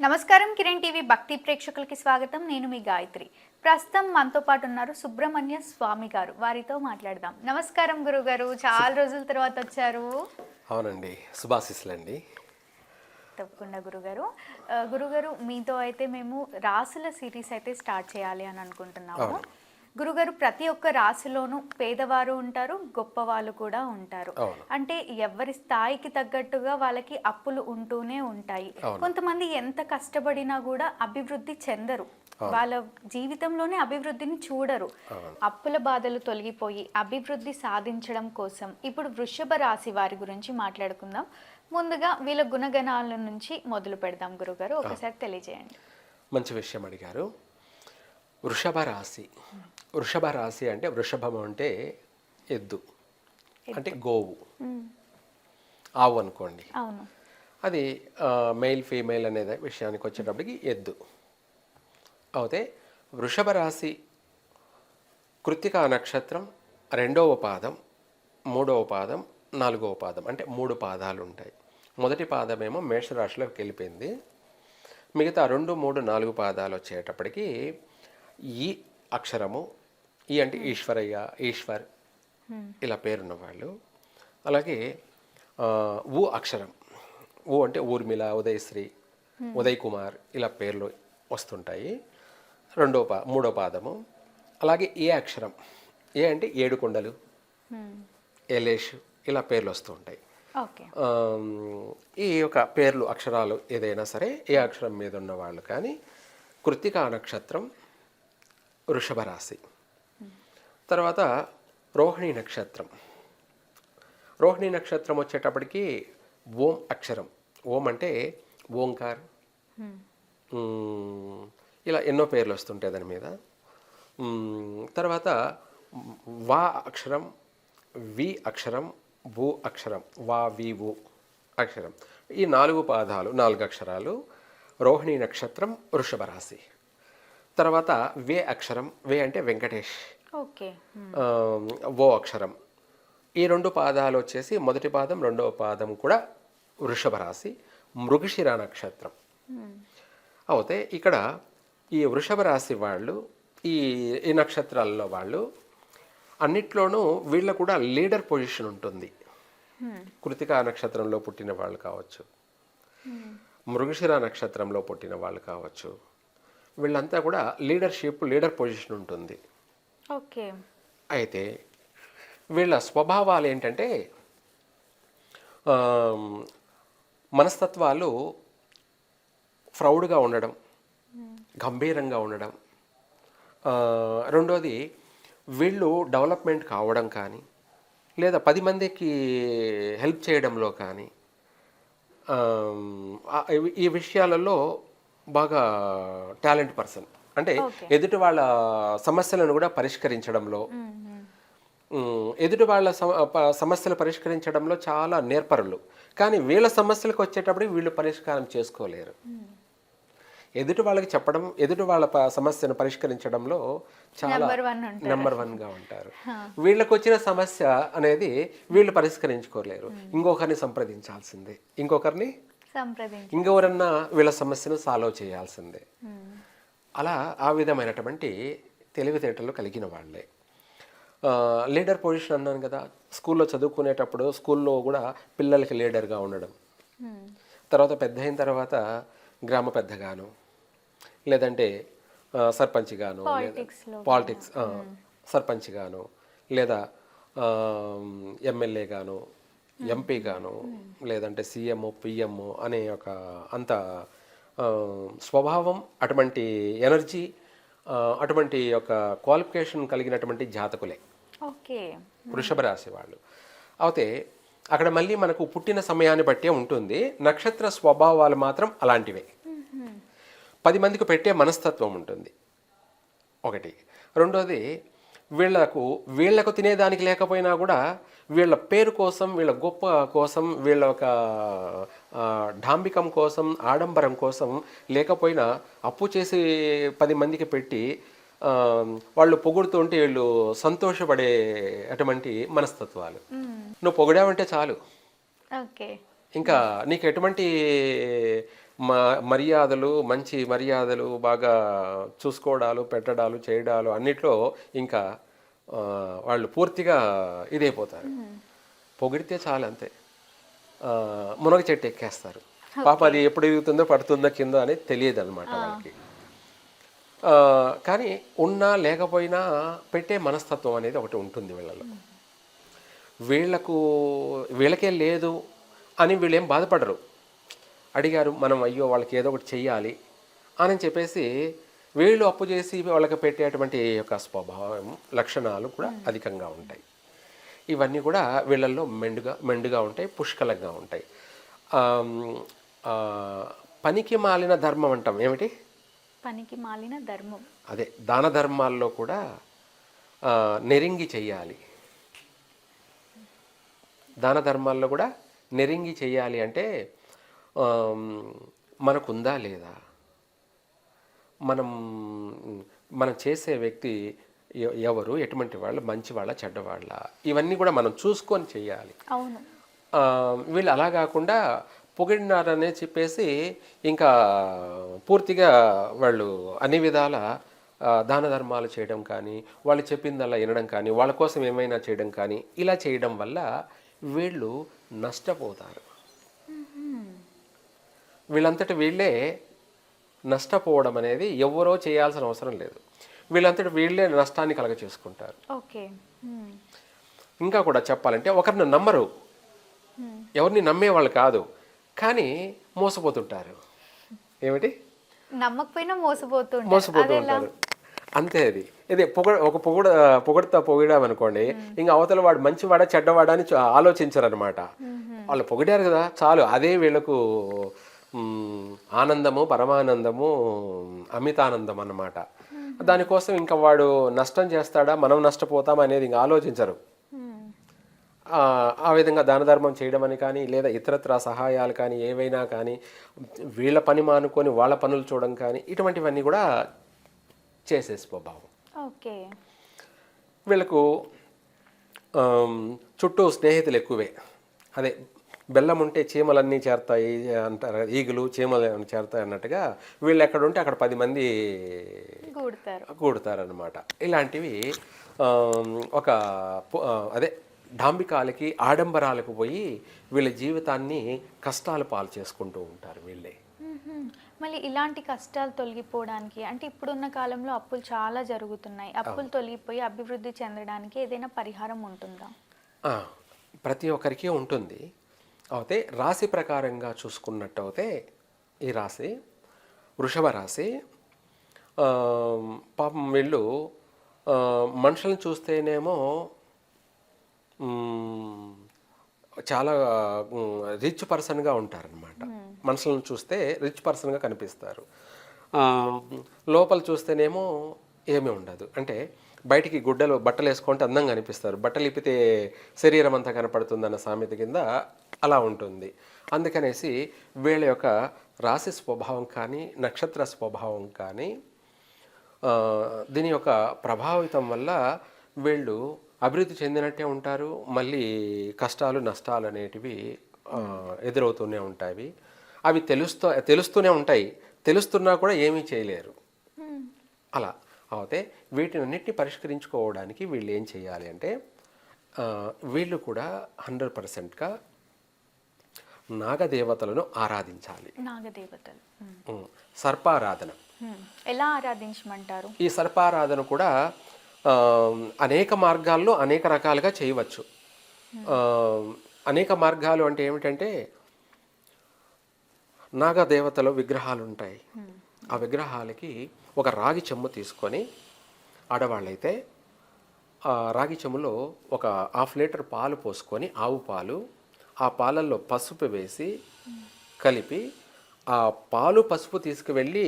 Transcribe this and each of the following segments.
నమస్కారం కిరణ్ టీవీ భక్తి ప్రేక్షకులకి స్వాగతం. నేను మీ గాయత్రి. ప్రస్తుతం మనతో పాటు ఉన్నారు సుబ్రహ్మణ్య స్వామి గారు. వారితో మాట్లాడదాం. నమస్కారం గురుగారు. చాలా రోజుల తర్వాత వచ్చారు. అవునండి. శుభాశిస్సులండి. తప్పకుండా గురుగారు. గురుగారు మీతో అయితే మేము రాసుల సిరీస్ అయితే స్టార్ట్ చేయాలి అని అనుకుంటున్నాము. గురుగారు ప్రతి ఒక్క రాశిలోనూ పేదవారు ఉంటారు గొప్పవాళ్ళు కూడా ఉంటారు. అంటే ఎవరి స్థాయికి తగ్గట్టుగా వాళ్ళకి అప్పులు ఉంటూనే ఉంటాయి. కొంతమంది ఎంత కష్టపడినా కూడా అభివృద్ధి చెందరు. వాళ్ళ జీవితంలోనే అభివృద్ధిని చూడరు. అప్పుల బాధలు తొలగిపోయి అభివృద్ధి సాధించడం కోసం ఇప్పుడు వృషభ రాశి వారి గురించి మాట్లాడుకుందాం. ముందుగా వీళ్ళ గుణగణాల నుంచి మొదలు పెడదాం గురుగారు. ఒకసారి తెలియజేయండి. మంచి విషయం అడిగారు. వృషభ రాశి. వృషభ రాశి అంటే వృషభం అంటే ఎద్దు. అంటే గోవు. ఆవు అనుకోండి. అది మెయిల్ ఫీమేల్ అనే విషయానికి వచ్చేటప్పటికి ఎద్దు. అయితే వృషభ రాశి కృత్తికా నక్షత్రం రెండవ పాదం మూడవ పాదం నాలుగవ పాదం అంటే మూడు పాదాలు ఉంటాయి. మొదటి పాదమేమో మేషరాశిలోకి వెళ్ళిపోయింది. మిగతా రెండు మూడు నాలుగు పాదాలు వచ్చేటప్పటికి ఈ అక్షరము ఈ అంటే ఈశ్వరయ్య ఈశ్వర్ ఇలా పేరున్న వాళ్ళు అలాగే ఊ అక్షరం. ఊ అంటే ఊర్మిళ ఉదయశ్రీ ఉదయ్ కుమార్ ఇలా పేర్లు వస్తుంటాయి. రెండో పా మూడో పాదము. అలాగే ఏ అక్షరం? ఏ అంటే ఏడు కొండలు. ఎలేష్ ఇలా పేర్లు వస్తూ ఉంటాయి. ఈ యొక్క పేర్లు అక్షరాలు ఏదైనా సరే ఏ అక్షరం మీద ఉన్న వాళ్ళు కానీ కృత్తికా నక్షత్రం వృషభ రాశి. తర్వాత రోహిణి నక్షత్రం. రోహిణి నక్షత్రం వచ్చేటప్పటికి ఓం అక్షరం. ఓం అంటే ఓంకార్. ఇలా ఎన్నో పేర్లు వస్తుంటాయి దాని మీద. తర్వాత వా అక్షరం వి అక్షరం వు అక్షరం వా వి వు అక్షరం. ఈ నాలుగు పాదాలు నాలుగు అక్షరాలు రోహిణి నక్షత్రం వృషభ రాశి. తర్వాత వే అక్షరం వే అంటే వెంకటేష్. ఓ అక్షరం. ఈ రెండు పాదాలు వచ్చేసి మొదటి పాదం రెండవ పాదం కూడా వృషభ రాశి మృగశిర నక్షత్రం. అయితే ఇక్కడ ఈ వృషభ రాశి వాళ్ళు ఈ ఈ నక్షత్రాల్లో వాళ్ళు అన్నిట్లోనూ వీళ్ళ కూడా లీడర్ పొజిషన్ ఉంటుంది. కృతికా నక్షత్రంలో పుట్టిన వాళ్ళు కావచ్చు. మృగశిర నక్షత్రంలో పుట్టిన వాళ్ళు కావచ్చు. వీళ్ళంతా కూడా లీడర్షిప్ లీడర్ పొజిషన్ ఉంటుంది. ఓకే. అయితే వీళ్ళ స్వభావాలు ఏంటంటే మనస్తత్వాలు ప్రౌడ్గా ఉండడం గంభీరంగా ఉండడం. రెండోది వీళ్ళు డెవలప్మెంట్ కావడం కానీ లేదా పది మందికి హెల్ప్ చేయడంలో కానీ ఈ విషయాలలో బాగా టాలెంట్ పర్సన్. అంటే ఎదుటి వాళ్ళ సమస్యలను కూడా పరిష్కరించడంలో ఎదుటి వాళ్ళ సమస్యలు పరిష్కరించడంలో చాలా నేర్పరులు. కానీ వీళ్ళ సమస్యలకు వచ్చేటప్పుడు వీళ్ళు పరిష్కారం చేసుకోలేరు. ఎదుటి వాళ్ళకి చెప్పడం ఎదుటి వాళ్ళ సమస్యను పరిష్కరించడంలో చాలా. నెంబర్ వన్గా ఉంటారు. వీళ్ళకి వచ్చిన సమస్య అనేది వీళ్ళు పరిష్కరించుకోలేరు. ఇంకొకరిని సంప్రదించాల్సిందే. ఇంకొకరిని ఇంకెవరన్నా వీళ్ళ సమస్యను సాల్వ్ చేయాల్సిందే. అలా ఆ విధమైనటువంటి తెలివితేటలు కలిగిన వాళ్ళే. లీడర్ పొజిషన్ అన్నాను కదా స్కూల్లో చదువుకునేటప్పుడు స్కూల్లో కూడా పిల్లలకి లీడర్గా ఉండడం. తర్వాత పెద్ద అయిన తర్వాత గ్రామ పెద్దగాను లేదంటే సర్పంచ్గాను పాలిటిక్స్ సర్పంచ్ గాను లేదా ఎమ్మెల్యే గాను ఎంపీ గాను లేదంటే సీఎం పిఎం అనే ఒక అంత స్వభావం అటువంటి ఎనర్జీ అటువంటి ఒక క్వాలిఫికేషన్ కలిగినటువంటి జాతకులే. ఓకే. వృషభ రాశి వాళ్ళు. అయితే అక్కడ మళ్ళీ మనకు పుట్టిన సమయాన్ని బట్టే ఉంటుంది. నక్షత్ర స్వభావాలు మాత్రం అలాంటివే. పది మందికి పెట్టే మనస్తత్వం ఉంటుంది. ఒకటి. రెండోది వీళ్ళకు వీళ్ళకు తినేదానికి లేకపోయినా కూడా వీళ్ళ పేరు కోసం వీళ్ళ గొప్ప కోసం వీళ్ళ ఒక డాంబికం కోసం ఆడంబరం కోసం లేకపోయినా అప్పు చేసి పది మందికి పెట్టి వాళ్ళు పొగుడుతుంటే వీళ్ళు సంతోషపడే అటువంటి మనస్తత్వాలు నువ్వు పొగిడావంటే చాలు. ఓకే. ఇంకా నీకు ఎటువంటి మర్యాదలు మంచి మర్యాదలు బాగా చూసుకోవడాలు పెట్టడాలు చేయడాలు అన్నిట్లో ఇంకా వాళ్ళు పూర్తిగా ఇదైపోతారు. పొగిడితే చాలు అంతే. మునగ చెట్టు ఎక్కేస్తారు. పాప అది ఎప్పుడు ఎదుగుతుందో పడుతుందో కిందో అనేది తెలియదు అనమాట వాళ్ళకి. కానీ ఉన్నా లేకపోయినా పెట్టే మనస్తత్వం అనేది ఒకటి ఉంటుంది వీళ్ళలో. వీళ్ళకు వీళ్ళకే లేదు అని వీళ్ళు ఏం బాధపడరు. అడిగారు మనం అయ్యో వాళ్ళకి ఏదో ఒకటి చెయ్యాలి అని చెప్పేసి వీళ్ళు అప్పు చేసి వాళ్ళకి పెట్టేటువంటి యొక్క స్వభావం లక్షణాలు కూడా అధికంగా ఉంటాయి. ఇవన్నీ కూడా వీళ్ళల్లో మెండుగా మెండుగా ఉంటాయి పుష్కలంగా ఉంటాయి. పనికి మాలిన ధర్మం అంటాం. ఏమిటి? పనికి మాలిన ధర్మం. అదే దాన ధర్మాల్లో కూడా నెరింగి చెయ్యాలి. దాన ధర్మాల్లో కూడా నెరింగి చెయ్యాలి అంటే మనకుందా లేదా? మనం మనం చేసే వ్యక్తి ఎవరు? ఎటువంటి వాళ్ళు? మంచి వాళ్ళ? చెడ్డవాళ్ళ ఇవన్నీ కూడా మనం చూసుకొని ఆ, వీళ్ళు అలా కాకుండా పొగిడినారనే చెప్పేసి ఇంకా పూర్తిగా వాళ్ళు అన్ని విధాల దాన ధర్మాలు చేయడం కానీ వాళ్ళు చెప్పిందల్లా వినడం కానీ వాళ్ళ కోసం ఏమైనా చేయడం కానీ ఇలా చేయడం వల్ల వీళ్ళు నష్టపోతారు. వీళ్ళంతటి వీళ్ళే నష్టపోవడం అనేది ఎవరో చేయాల్సిన అవసరం లేదు. వీళ్ళంతటి వీళ్ళే నష్టాన్ని కలగ చేసుకుంటారు ఓకే. ఇంకా కూడా చెప్పాలంటే ఒకరిని నమ్మరు. ఎవరిని నమ్మేవాళ్ళు కాదు. కానీ మోసపోతుంటారు. ఏమిటి? నమ్మకపోయినా మోసపోతుంటారు. మోసపోతూ ఉంటారు అంతే అది. ఇది పొగ ఒక పొగడ పొగడతా పొగిడామనుకోండి ఇంకా అవతల వాడు మంచివాడా చెడ్డవాడా అని ఆలోచించరనమాట వాళ్ళు పొగిడారు కదా చాలు. అదే వీళ్ళకు ఆనందము పరమానందము అమితానందం అన్నమాట దానికోసం ఇంకా వాడు నష్టం చేస్తాడా మనం నష్టపోతాం అనేది ఇంకా ఆలోచించరు. ఆ విధంగా దాన ధర్మం చేయడం అని కానీ లేదా ఇతరత్ర సహాయాలు కానీ ఏవైనా కానీ వీళ్ళ పని మానుకొని వాళ్ళ పనులు చూడడం కానీ ఇటువంటివన్నీ కూడా చేసే స్వభావం ఓకే. వీళ్ళకు చుట్టూ స్నేహితులు ఎక్కువే. అదే బెల్లం ఉంటే చీమలన్నీ చేరతాయి అంటారు ఈగలు చీమలు చేరతాయి అన్నట్టుగా వీళ్ళు ఎక్కడ ఉంటే అక్కడ పది మంది కూడతారు. కూడతారనమాట ఇలాంటివి ఒక అదే డాంబికాలకి ఆడంబరాలకు పోయి వీళ్ళ జీవితాన్ని కష్టాలు పాలు చేసుకుంటూ ఉంటారు వీళ్ళే. మళ్ళీ ఇలాంటి కష్టాలు తొలగిపోవడానికి అంటే ఇప్పుడున్న కాలంలో అప్పులు చాలా జరుగుతున్నాయి. అప్పులు తొలగిపోయి అభివృద్ధి చెందడానికి ఏదైనా పరిహారం ఉంటుందా? ప్రతి ఒక్కరికి ఉంటుంది. అయితే రాశి ప్రకారంగా చూసుకున్నట్టు అయితే ఈ రాశి వృషభ రాశి పాపం వీళ్ళు మనుషులను చూస్తేనేమో చాలా రిచ్ పర్సన్గా ఉంటారనమాట మనుషులను చూస్తే రిచ్ పర్సన్గా కనిపిస్తారు. లోపల చూస్తేనేమో ఏమీ ఉండదు. అంటే బయటికి గుడ్డలు బట్టలు వేసుకుంటే అందంగా అనిపిస్తారు బట్టలు ఇప్పితే శరీరం అంతా కనపడుతుందన్న సామెత కింద అలా ఉంటుంది. అందుకనేసి వీళ్ళ యొక్క రాశి స్వభావం కానీ నక్షత్ర స్వభావం కానీ దీని యొక్క ప్రభావితం వల్ల వీళ్ళు అభివృద్ధి చెందినట్టే ఉంటారు మళ్ళీ కష్టాలు నష్టాలు అనేటివి ఎదురవుతూనే ఉంటాయి. అవి తెలుస్తూ తెలుస్తూనే ఉంటాయి. తెలుస్తున్నా కూడా ఏమీ చేయలేరు. అలా. అయితే వీటినన్నిటిని పరిష్కరించుకోవడానికి వీళ్ళు ఏం చేయాలి అంటే వీళ్ళు కూడా హండ్రెడ్ పర్సెంట్గా నాగదేవతలను ఆరాధించాలి. నాగదేవతలు. సర్పారాధన. ఎలా ఆరాధించమంటారు? ఈ సర్పారాధన కూడా అనేక మార్గాల్లో అనేక రకాలుగా చేయవచ్చు. అనేక మార్గాలు అంటే ఏమిటంటే నాగదేవతల విగ్రహాలు ఉంటాయి ఆ విగ్రహాలకి ఒక రాగి చెమ్ము తీసుకొని ఆడవాళ్ళైతే ఆ రాగి చెమ్ములో ఒక హాఫ్ లీటర్ పాలు పోసుకొని ఆవు పాలు ఆ పాలల్లో పసుపు వేసి కలిపి ఆ పాలు పసుపు తీసుకువెళ్ళి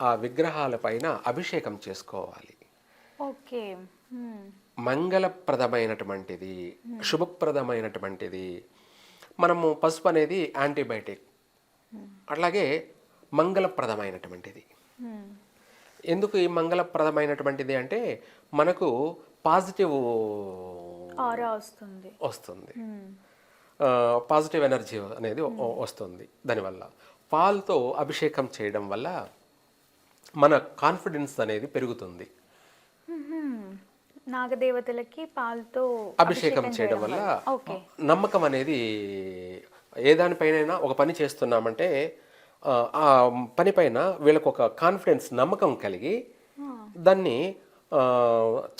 ఆ విగ్రహాల పైన అభిషేకం చేసుకోవాలి. ఓకే. మంగళప్రదమైనటువంటిది శుభప్రదమైనటువంటిది మనము పసుపు అనేది యాంటీబయాటిక్ అట్లాగే మంగళప్రదమైనటువంటిది. ఎందుకు ఈ మంగళప్రదమైనటువంటిది అంటే మనకు పాజిటివ్ వస్తుంది. వస్తుంది. పాజిటివ్ ఎనర్జీ అనేది వస్తుంది. దానివల్ల పాలతో అభిషేకం చేయడం వల్ల మన కాన్ఫిడెన్స్ అనేది పెరుగుతుంది. నాగదేవతలకి పాలతో అభిషేకం చేయడం వల్ల నమ్మకం అనేది ఏ దానిపైన ఒక పని చేస్తున్నామంటే ఆ, ఆ పని పైన వీళ్ళకు ఒక కాన్ఫిడెన్స్ నమ్మకం కలిగి దాన్ని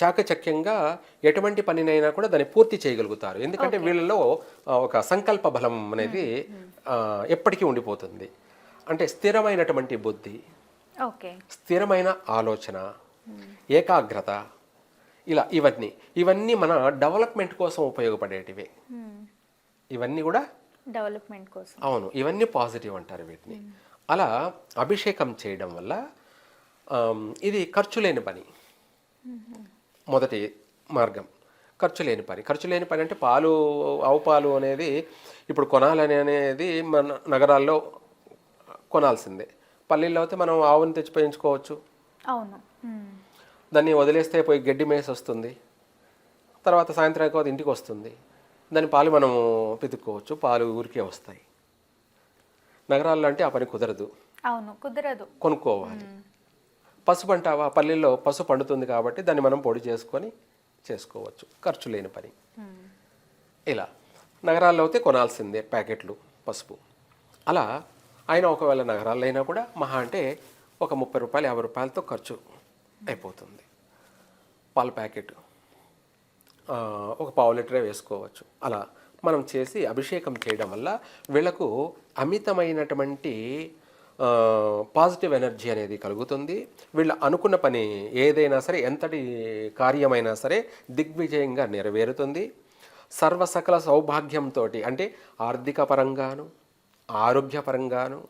చాకచక్యంగా ఎటువంటి పనినైనా కూడా దాన్ని పూర్తి చేయగలుగుతారు. ఎందుకంటే వీళ్ళలో ఒక సంకల్ప బలం అనేది ఎప్పటికీ ఉండిపోతుంది. అంటే స్థిరమైనటువంటి బుద్ధి స్థిరమైన ఆలోచన ఏకాగ్రత ఇలా ఇవన్నీ. ఇవన్నీ మన డెవలప్మెంట్ కోసం ఉపయోగపడేటివే. మ్మ్. ఇవన్నీ కూడా డెవలప్మెంట్ కోసం. అవును ఇవన్నీ పాజిటివ్ అంటారు వీటిని. అలా అభిషేకం చేయడం వల్ల ఇది ఖర్చు లేని పని. మొదటి మార్గం. ఖర్చు లేని పని. ఖర్చు లేని పని అంటే పాలు ఆవు పాలు అనేది ఇప్పుడు కొనాలని అనేది మన నగరాల్లో కొనాల్సిందే. పల్లెల్లో అయితే మనం ఆవుని తెచ్చి పెంచుకోవచ్చు. అవును. దాన్ని వదిలేస్తే పోయి గడ్డి మేసి వస్తుంది. తర్వాత సాయంత్రం అయిపోతే ఇంటికి వస్తుంది. దాని పాలు మనము పితుక్కోవచ్చు పాలు ఊరికే వస్తాయి. నగరాల్లో అంటే ఆ పని కుదరదు. అవును కుదరదు. కొనుక్కోవాలి. పసుపు అంటావా? పల్లెల్లో పసుపు పండుతుంది కాబట్టి దాన్ని మనం పొడి చేసుకొని చేసుకోవచ్చు. ఖర్చు లేని పని. ఇలా. నగరాల్లో అయితే కొనాల్సిందే ప్యాకెట్లు పసుపు. అలా ఆయన ఒకవేళ నగరాల్లో అయినా కూడా మహా అంటే ఒక ముప్పై రూపాయలు యాభై రూపాయలతో ఖర్చు అయిపోతుంది. పాల ప్యాకెట్. ఒక పావు లీటరే వేసుకోవచ్చు. అలా మనం చేసి అభిషేకం చేయడం వల్ల వీళ్ళకు అమితమైనటువంటి పాజిటివ్ ఎనర్జీ అనేది కలుగుతుంది. వీళ్ళు అనుకున్న పని ఏదైనా సరే ఎంతటి కార్యమైనా సరే దిగ్విజయంగా నెరవేరుతుంది. సర్వసకల సౌభాగ్యంతో అంటే ఆర్థిక పరంగాను ఆరోగ్యపరంగాను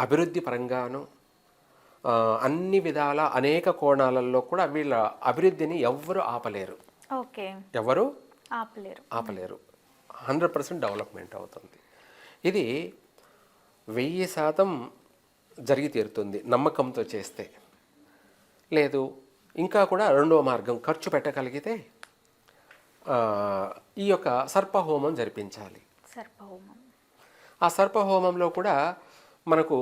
అభివృద్ధి పరంగాను అన్ని విధాల అనేక కోణాలలో కూడా వీళ్ళ అభివృద్ధిని ఎవ్వరు ఆపలేరు. ఓకే. ఎవరు? ఆపలేరు. ఆపలేరు. హండ్రెడ్ పర్సెంట్ డెవలప్మెంట్ అవుతుంది. ఇది వెయ్యి శాతం జరిగి తీరుతుంది నమ్మకంతో చేస్తే. లేదు ఇంకా కూడా రెండవ మార్గం ఖర్చు పెట్టగలిగితే ఈ యొక్క సర్పహోమం జరిపించాలి. సర్పహోమం. ఆ సర్పహోమంలో కూడా మనకు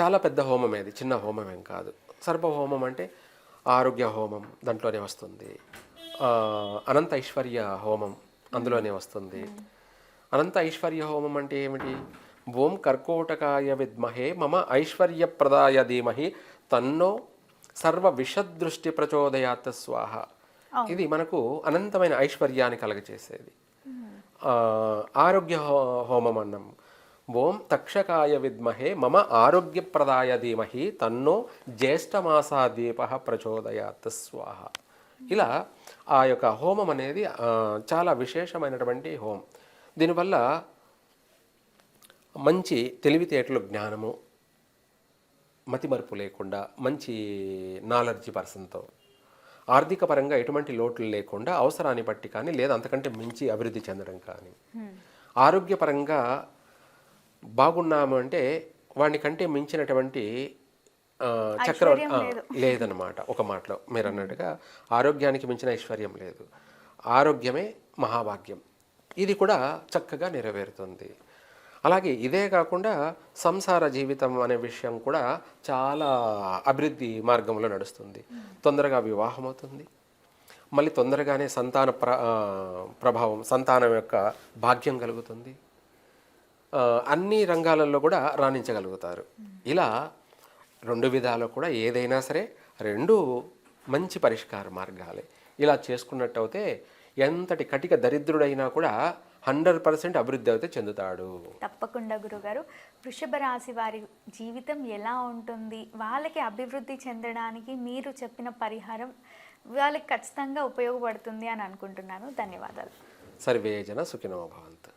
చాలా పెద్ద హోమం అది చిన్న హోమం ఏం కాదు. సర్పహోమం అంటే ఆరోగ్య హోమం దాంట్లోనే వస్తుంది. అనంత ఐశ్వర్య హోమం అందులోనే వస్తుంది. అనంత ఐశ్వర్య హోమం అంటే ఏమిటి? ఓం కర్కోటకాయ విద్మహే మమ ఐశ్వర్యప్రదాయ ధీమహి తన్నో సర్వ విషదృష్టి ప్రచోదయాత్ స్వాహ. ఇది మనకు అనంతమైన ఐశ్వర్యాన్ని కలగచేసేది. ఆరోగ్య హోమం అన్నం. ఓం తక్షకాయ విద్మహే మమ ఆరోగ్యప్రదాయ ధీమహి తన్నో జ్యేష్ఠమాసా దీప ప్రచోదయాత్. స్వాహ. ఇలా ఆ యొక్క హోమం అనేది చాలా విశేషమైనటువంటి హోమం. దీనివల్ల మంచి తెలివితేటలు జ్ఞానము మతిమరుపు లేకుండా మంచి నాలెడ్జ్ పర్సన్తో ఆర్థిక పరంగా ఎటువంటి లోట్లు లేకుండా అవసరాన్ని బట్టి కానీ లేదా అంతకంటే మించి అభివృద్ధి చెందడం కానీ. ఆరోగ్యపరంగా బాగున్నాము అంటే వాని కంటే మించినటువంటి ఆ, చక్ర ఆ, లేదన్నమాట. ఒక మాటలో మీరు అన్నట్టుగా ఆరోగ్యానికి మించిన ఐశ్వర్యం లేదు. ఆరోగ్యమే మహాభాగ్యం. ఇది కూడా చక్కగా నెరవేరుతుంది. అలాగే ఇదే కాకుండా సంసార జీవితం అనే విషయం కూడా చాలా అభివృద్ధి మార్గంలో నడుస్తుంది. తొందరగా వివాహం అవుతుంది మళ్ళీ తొందరగానే సంతాన ప్ర ప్రభావం సంతానం యొక్క భాగ్యం కలుగుతుంది. అన్ని రంగాలలో కూడా రాణించగలుగుతారు. ఇలా రెండు విధాలు కూడా ఏదైనా సరే రెండు మంచి పరిష్కార మార్గాలే. ఇలా చేసుకున్నట్టయితే ఎంతటి కటిక దరిద్రుడైనా కూడా హండ్రెడ్ పర్సెంట్ అభివృద్ధి అయితే చెందుతాడు. తప్పకుండా గురుగారు. వృషభ రాశి వారి జీవితం ఎలా ఉంటుంది? వాళ్ళకి అభివృద్ధి చెందడానికి మీరు చెప్పిన పరిహారం వాళ్ళకి ఖచ్చితంగా ఉపయోగపడుతుంది అని అనుకుంటున్నాను. ధన్యవాదాలు. సర్వే జన సుఖినో భవంతు.